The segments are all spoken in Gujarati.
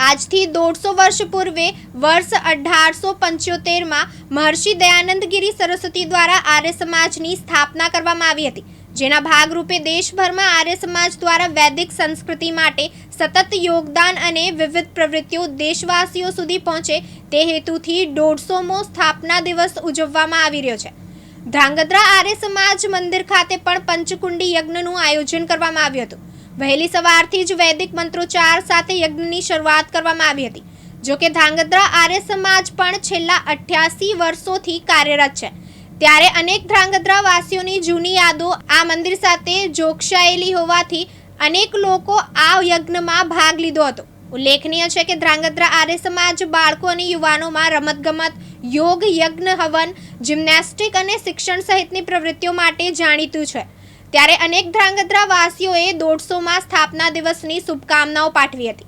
આજથી દોઢસો વર્ષ પૂર્વે વર્ષ અઢારસો પંચોતેરમાં મહર્ષિ દયાનંદગીરી સરસ્વતી દ્વારા આર્ય સમાજની સ્થાપના કરવામાં આવી હતી, જેના ભાગરૂપે દેશભરમાં આર્ય સમાજ દ્વારા વૈદિક સંસ્કૃતિ માટે સતત યોગદાન અને વિવિધ પ્રવૃત્તિઓ દેશવાસીઓ સુધી પહોંચે તે હેતુથી દોઢસોમો સ્થાપના દિવસ ઉજવવામાં આવી રહ્યો છે. ધ્રાંગધ્રા આર્ય સમાજ મંદિર ખાતે પણ પંચકુંડી યજ્ઞનું આયોજન કરવામાં આવ્યું હતું. વહેલી સવારથી જ વૈદિક મંત્રોચ્ચાર સાથે યજ્ઞની શરૂઆત કરવામાં આવી હતી. જો કે ધ્રાંગધ્રા આર્ય સમાજ પણ છેલ્લા અઠ્યાસી વર્ષોથી કાર્યરત છે. ત્યારે અનેક ધ્રાંગધ્રા વાસીઓની જૂની યાદો આ મંદિર સાથે જોકશાયેલી હોવાથી અનેક લોકો આ યજ્ઞમાં ભાગ લીધો હતો. ઉલ્લેખનીય છે કે ધ્રાંગધ્રા આર્ય સમાજ બાળકો અને યુવાનોમાં રમતગમત, યોગ, યજ્ઞ, હવન, જિમ્નેસ્ટિક અને શિક્ષણ સહિતની પ્રવૃત્તિઓ માટે જાણીતું છે. ત્યારે અનેક ધ્રાંગધ્રા વાસીઓએ દોઢસોમાં સ્થાપના દિવસની શુભકામનાઓ પાઠવી હતી.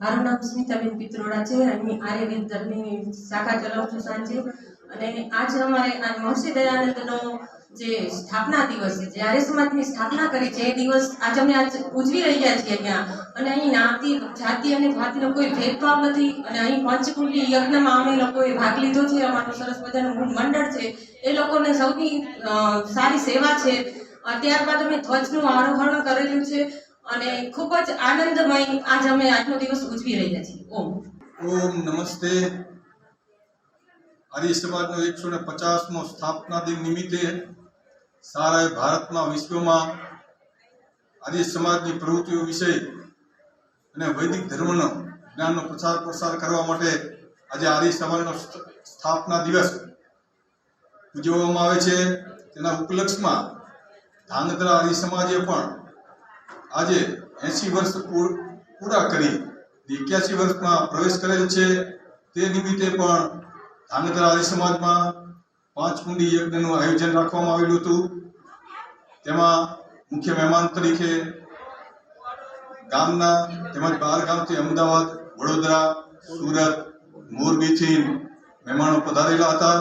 મારું નામ સ્મિતાબેન પિત્રોડા છે. અને આર્યવેદ ધર્મની શાખા ચલાવું છું સાંજે. અને આજે અમારે મહર્ષિ દયાનંદનો જે સ્થાપના દિવસ છે, જે આર્ય સમાજની સ્થાપના કરી છે, એ દિવસ આજે અમે આજ ઉજવી રહ્યા છીએ અહીંયા. અને અહીં નાતી, જાતિ અને જાતિનો કોઈ ભેદભાવ નથી. અને અહીં પંચકુંડી યજ્ઞમાં અમે લોકોએ ભાગ લીધો છે. અમારું સરસ મજાનું મંડળ છે. એ લોકોને સૌથી સારી સેવા છે. ત્યારબાદ અમે ધ્વજનું આરોહણ કરેલું છે. અને ખૂબ જ આનંદમય આજ અમે આજનો દિવસ ઉજવી રહ્યા છીએ. ઓમ. ઓમ નમસ્તે. આર્ય સમાજનો એકસો ને પચાસમો સ્થાપના દિન નિમિત્તે સારા ભારતમાં વિશ્વમાં આર્ય સમાજની પ્રવૃત્તિઓ વિશે અને વૈદિક ધર્મનો જ્ઞાનનો પ્રચાર પ્રસાર કરવા માટે આજે આર્ય સમાજનો સ્થ- સ્થાપના દિવસ ઉજવવામાં આવે છે. તેના ઉપલક્ષમાં ધાંગધ્રા આર્ય સમાજે પણ આજે એંસી વર્ષ પૂરા કરી, એક્યાસી વર્ષમાં પ્રવેશ કરેલ છે. તે નિમિત્તે પણ ધાંગધ્રા આર્ય સમાજમાં પાંચ કુંડી યજ્ઞનું આયોજન રાખવામાં આવેલું હતું. તેમાં મુખ્ય મહેમાન તરીકે ગામના તેમજ બહાર ગામથી અમદાવાદ, વડોદરા, સુરત, મોરબીથી મહેમાનો પધારેલા હતા.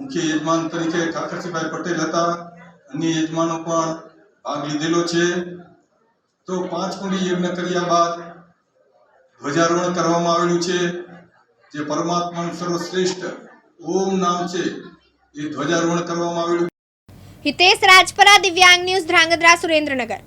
મુખ્ય યજમાન તરીકે ઠાકરસિંહભાઈ પટેલ હતા. અન્ય યજમાનો પણ ભાગ લીધેલો છે. તો પાંચ કુંડી યજ્ઞ કર્યા બાદ ધ્વજારોહણ કરવામાં આવેલું છે. જે પરમાત્માનું સર્વશ્રેષ્ઠ ઓમ નામ છે, એ ધ્વજારોહણ કરવામાં આવેલું હિતેશ રાજપરા, દિવ્યાંગ ન્યૂઝ, ધ્રાંગધ્રા, સુરેન્દ્રનગર.